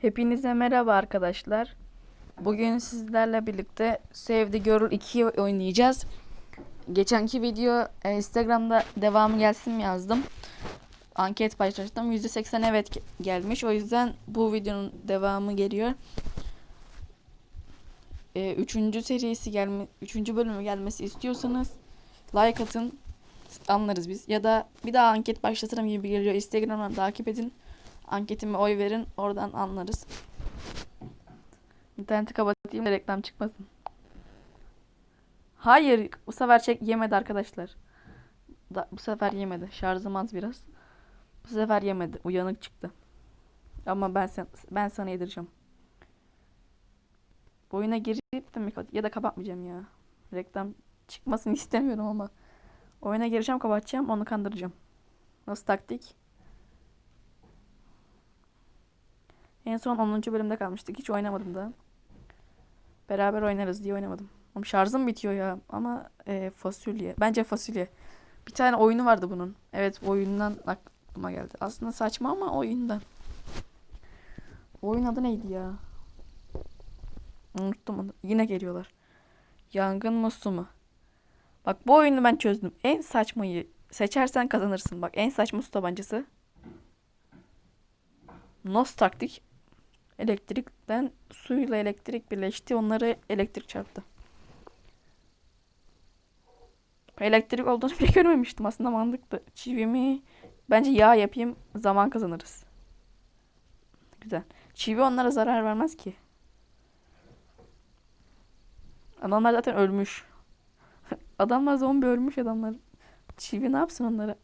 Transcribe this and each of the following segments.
Hepinize merhaba arkadaşlar. Bugün sizlerle birlikte Save the Girl 2'yi oynayacağız. Geçenki video e, Instagram'da devamı gelsin mi yazdım. Anket paylaştım. %80 evet ge- gelmiş. O yüzden bu videonun devamı geliyor. E, üçüncü serisi gelme, üçüncü bölümü gelmesi istiyorsanız like atın. Anlarız biz. Ya da bir daha anket başlatırım gibi geliyor. Instagram'dan takip edin. Anketime oy verin. Oradan anlarız. İnterneti kapatayım da reklam çıkmasın. Hayır. Bu sefer çek yemedi arkadaşlar. Da, bu sefer yemedi. Şarjım az biraz. Bu sefer yemedi. Uyanık çıktı. Ama ben sen, ben sana yedireceğim. Bu oyuna girip de mi ya da kapatmayacağım ya. Reklam çıkmasını istemiyorum ama. Oyuna gireceğim kapatacağım onu kandıracağım. Nasıl taktik? En son 10. bölümde kalmıştık. Hiç oynamadım da. Beraber oynarız diye oynamadım. Ama şarjım bitiyor ya. Ama e, fasulye. Bence fasulye. Bir tane oyunu vardı bunun. Evet oyundan aklıma geldi. Aslında saçma ama oyundan. Oyun adı neydi ya? Unuttum onu. Yine geliyorlar. Yangın mı su mu? Bak bu oyunu ben çözdüm. En saçmayı seçersen kazanırsın. Bak en saçma su tabancası. Nos taktik. Elektrikten suyla elektrik birleşti. Onları elektrik çarptı. Elektrik olduğunu bile görmemiştim. Aslında mantıklı. Çivimi bence yağ yapayım. Zaman kazanırız. Güzel. Çivi onlara zarar vermez ki. Adamlar zaten ölmüş. Adamlar zombi ölmüş adamlar. Çivi ne yapsın onlara?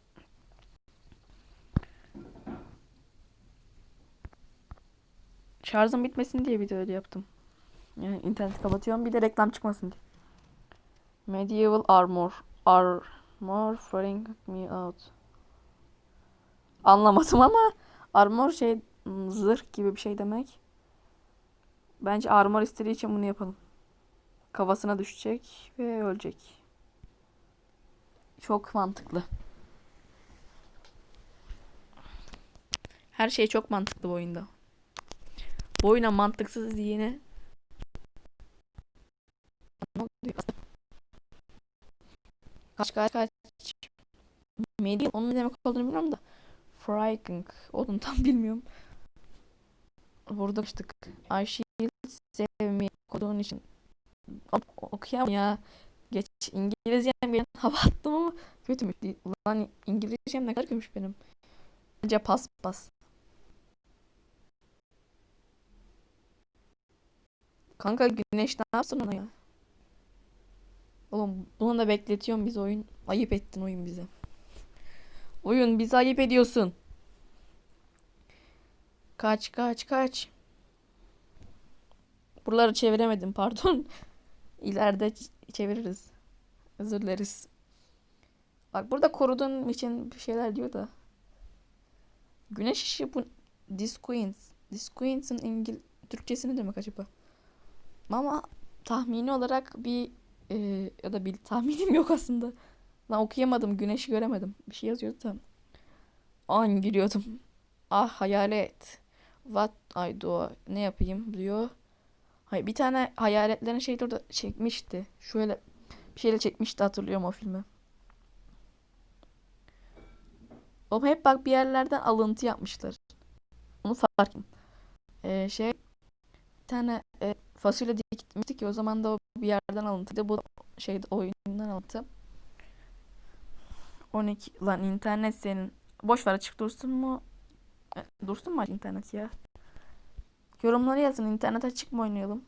Şarjım bitmesin diye video öyle yaptım. Yani interneti kapatıyorum bir de reklam çıkmasın diye. Medieval armor. Armor freeing me out. Anlamadım ama armor şey hmm, zırh gibi bir şey demek. Bence armor istediği için bunu yapalım. Kafasına düşecek ve ölecek. Çok mantıklı. Her şey çok mantıklı bu oyunda. Bu oyuna mantıksız diyene Ne oluyor? kaç kaç kaç Medium onun ne demek olduğunu bilmiyorum da Frightening onu tam bilmiyorum. Burada açtık. I shield save me koduğun için Ok- okuyamam ya. Geç İngilizcem bir hava attım ama kötümüş. Ulan İngilizcem ne kadar kötümüş benim. Bence pas pas. Kanka güneş ne yapsın ona ya? Oğlum bunu da bekletiyorum biz oyun. Ayıp ettin oyun bize. Oyun bizi ayıp ediyorsun. Kaç kaç kaç. Buraları çeviremedim pardon. İleride çeviririz. Özür dileriz. Bak burada koruduğun için bir şeyler diyor da. Güneş ışığı bu Disqueens. Disqueens'in İngil Türkçesi ne demek acaba? Ama tahmini olarak bir e, ya da bir tahminim yok aslında. Lan okuyamadım. Güneşi göremedim. Bir şey yazıyordu da. An gülüyordum. Ah hayalet. What I do. Ne yapayım diyor. Hayır bir tane hayaletlerin şey orada çekmişti. Şöyle bir şeyle çekmişti hatırlıyorum o filmi. Oğlum hep bak bir yerlerden alıntı yapmışlar. Onu fark ettim. Ee, şey bir tane e, fasulye dikmiştik ki o zaman da o bir yerden alıntıydı. Bu şeyde oyundan alıntı. 12 lan internet senin. Boş ver açık dursun mu? E, dursun mu internet ya? Yorumları yazın. internet açık mı oynayalım?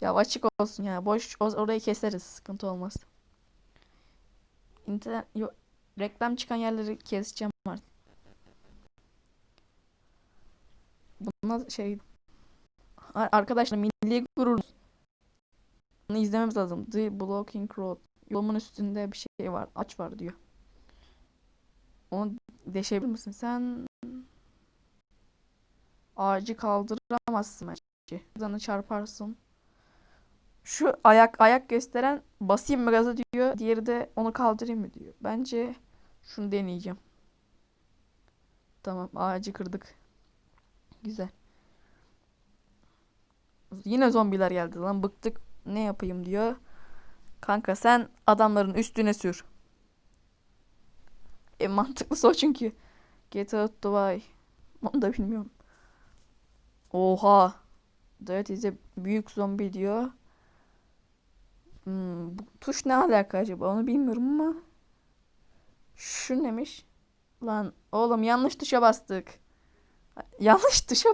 Ya açık olsun ya. Boş orayı keseriz. Sıkıntı olmaz. İnternet yo, reklam çıkan yerleri keseceğim artık. Bunlar şey Ar- arkadaşlar milli gurur. Bunu izlememiz lazım. The Blocking Road. Yolumun üstünde bir şey var. Aç var diyor. Onu deşebilir misin? Sen ağacı kaldıramazsın bence. Buradan çarparsın. Şu ayak ayak gösteren basayım mı gaza diyor. Diğeri de onu kaldırayım mı diyor. Bence Şunu deneyeceğim. Tamam ağacı kırdık. Güzel. Yine zombiler geldi lan bıktık. Ne yapayım diyor. Kanka sen adamların üstüne sür. E mantıklısı o çünkü. Get out the way. Onu da bilmiyorum. Oha. That is büyük zombi diyor. Hmm, bu tuş ne alaka acaba onu bilmiyorum ama. Şu neymiş? Lan oğlum yanlış tuşa bastık. Yanlış tuşa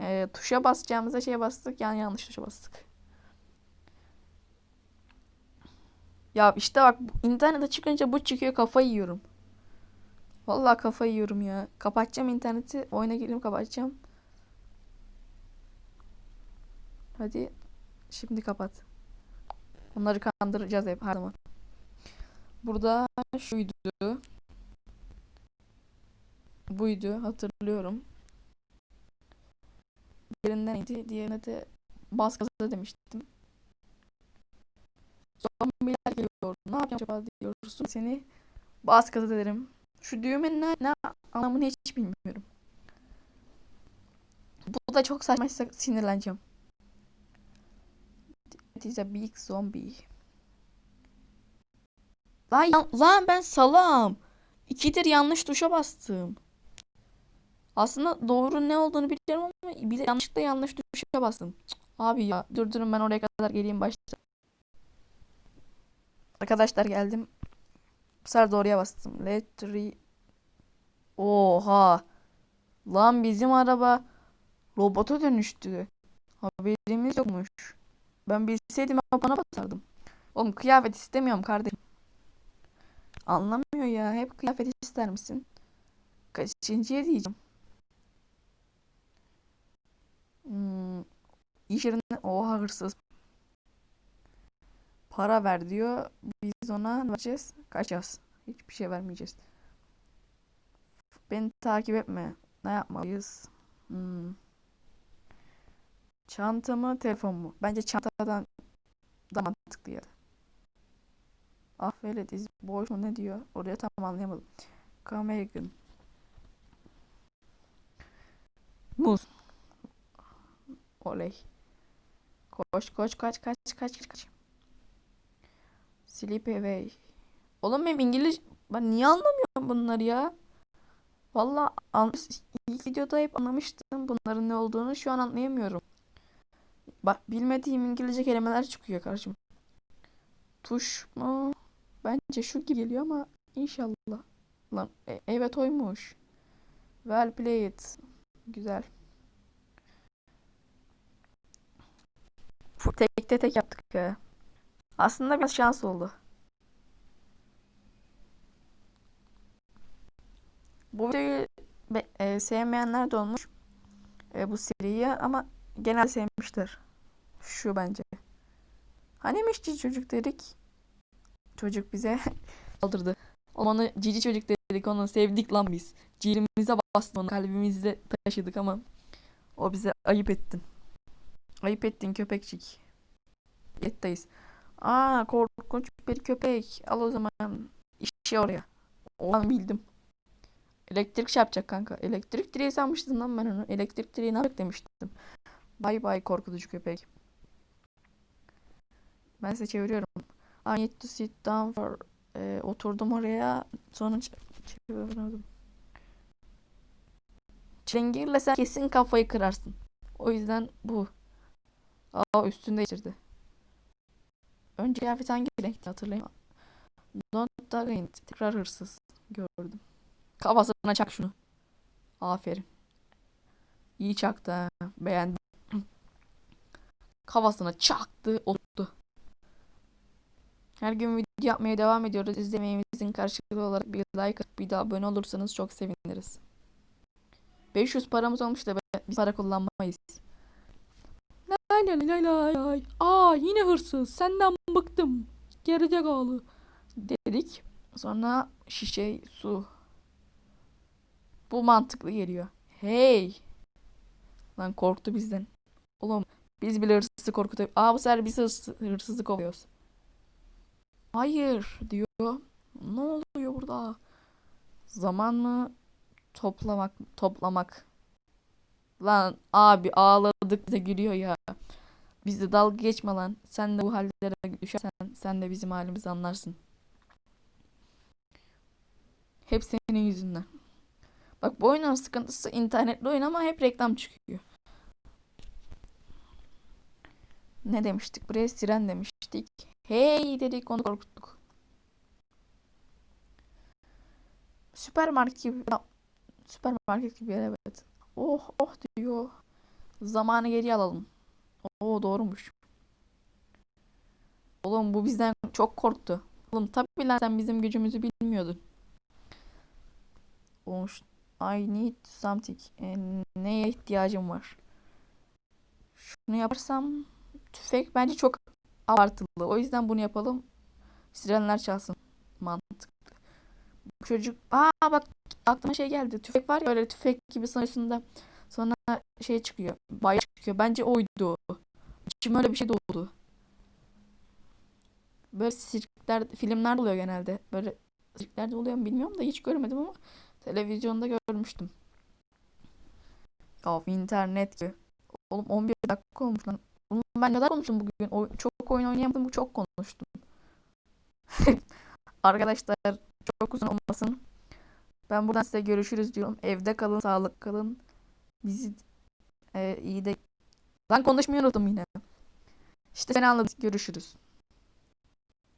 e, tuşa basacağımıza şeye bastık yani yanlış tuşa bastık. Ya işte bak internete çıkınca bu çıkıyor kafayı yiyorum. Vallahi kafayı yiyorum ya. Kapatacağım interneti. Oyuna gireyim kapatacağım. Hadi. Şimdi kapat. Onları kandıracağız hep her zaman. Burada şuydu. Buydu hatırlıyorum. Diğerinden neydi? Diğerine de bas gaza demiştim. Zombiler geliyor. Ne yapacağım acaba diyorsun. Seni bas gaza derim. Şu düğmenin ne, ne anlamını hiç bilmiyorum. Bu da çok saçmaysa sinirleneceğim. It is a big zombie. Lan, lan ben salam. İkidir yanlış tuşa bastım. Aslında doğru ne olduğunu biliyorum ama bir de yanlışlıkla yanlış tuşa bastım. Abi ya durdurun ben oraya kadar geleyim başta. Arkadaşlar geldim. Bu sefer doğruya bastım. Let re... Oha. Lan bizim araba robota dönüştü. Haberimiz yokmuş. Ben bilseydim bana basardım. Oğlum kıyafet istemiyorum kardeşim. Anlamıyor ya. Hep kıyafet ister misin? Kaçıncıya diyeceğim. Hmm, iş yerine oha hırsız. Para ver diyor. Biz ona ne vereceğiz? Kaçacağız. Hiçbir şey vermeyeceğiz. Beni takip etme. Ne yapmalıyız? Hmm. Çanta mı, telefon mu? Bence çantadan daha mantıklı yer. Ah velet boş mu ne diyor? Oraya tam anlayamadım. Kamegun. Muz. Oley. Koş koş kaç kaç kaç kaç. Sleep away. Oğlum benim İngiliz ben niye anlamıyorum bunları ya? Vallahi an... ilk videoda hep anlamıştım bunların ne olduğunu. Şu an anlayamıyorum. Bak bilmediğim İngilizce kelimeler çıkıyor karşıma. Tuş mu? Bence şu gibi geliyor ama inşallah. Lan e- evet oymuş. Well played. Güzel. Tekte tek yaptık ya. Aslında biraz şans oldu. Bu videoyu e, sevmeyenler de olmuş. E, bu seriyi ama genel sevmişler. Şu bence. Hanimiş cici çocuk dedik. Çocuk bize saldırdı. Onu cici çocuk dedik onu sevdik lan biz. Ciğerimize bastı onu kalbimizde taşıdık ama o bize ayıp ettin. Ayıp ettin köpekçik. Yettayız. Aa korkunç bir köpek. Al o zaman işi oraya. O an bildim. Elektrik çarpacak kanka. Elektrik direği sanmıştım lan ben onu. Elektrik direği ne yapacak demiştim. Bay bay korkutucu köpek. Ben size çeviriyorum. I need to sit down for... Ee, oturdum oraya. Sonra ç- çeviremedim. Çilingirle sen kesin kafayı kırarsın. O yüzden bu. Aa üstünde değiştirdi. Önce kıyafet hangi renkti hatırlayayım. Don't Dagint. Tekrar hırsız. Gördüm. Kafasına çak şunu. Aferin. İyi çaktı ha. Beğendim. Kafasına çaktı. Oturdu. Her gün video yapmaya devam ediyoruz. İzlememizin karşılığı olarak bir like bir de abone olursanız çok seviniriz. 500 paramız olmuş da biz para kullanmayız. Lay lay lay. Aa yine hırsız. Senden bıktım. Gerizekalı. Dedik. Sonra şişe su. Bu mantıklı geliyor. Hey. Lan korktu bizden. Oğlum biz bile hırsızı korkutup. Aa bu sefer biz hırsız, hırsızı kovuyoruz. Hayır diyor. Ne oluyor burada? Zaman mı toplamak toplamak? Lan abi ağladık da gülüyor ya. Bizde dalga geçme lan. Sen de bu hallere düşersen sen de bizim halimizi anlarsın. Hep senin yüzünden. Bak bu oyunun sıkıntısı internetli oyun ama hep reklam çıkıyor. Ne demiştik? Buraya siren demiştik. Hey dedik onu korkuttuk. Süpermarket gibi. Süpermarket gibi evet. Oh oh diyor. Zamanı geri alalım. Oo doğrumuş. Oğlum bu bizden çok korktu. Oğlum tabii lan sen bizim gücümüzü bilmiyordun. Olmuş. I need something. E, neye ihtiyacım var? Şunu yaparsam tüfek bence çok abartılı. O yüzden bunu yapalım. Sirenler çalsın. Mantıklı. Bu çocuk... Aa bak aklıma şey geldi. Tüfek var ya öyle tüfek gibi sonrasında sonra şey çıkıyor. Bayrak çıkıyor. Bence oydu. İçime öyle bir şey doğdu. Böyle sirkler, filmlerde oluyor genelde. Böyle sirklerde oluyor mu bilmiyorum da hiç görmedim ama televizyonda görmüştüm. Ya internet gibi. Oğlum 11 dakika olmuş lan. Oğlum ben kadar konuştum bugün. O, çok oyun oynayamadım. Çok konuştum. Arkadaşlar çok uzun olmasın. Ben buradan size görüşürüz diyorum. Evde kalın, sağlık kalın. Bizi e, iyi de... Lan konuşmayı unuttum yine. İşte seni anladık. Görüşürüz.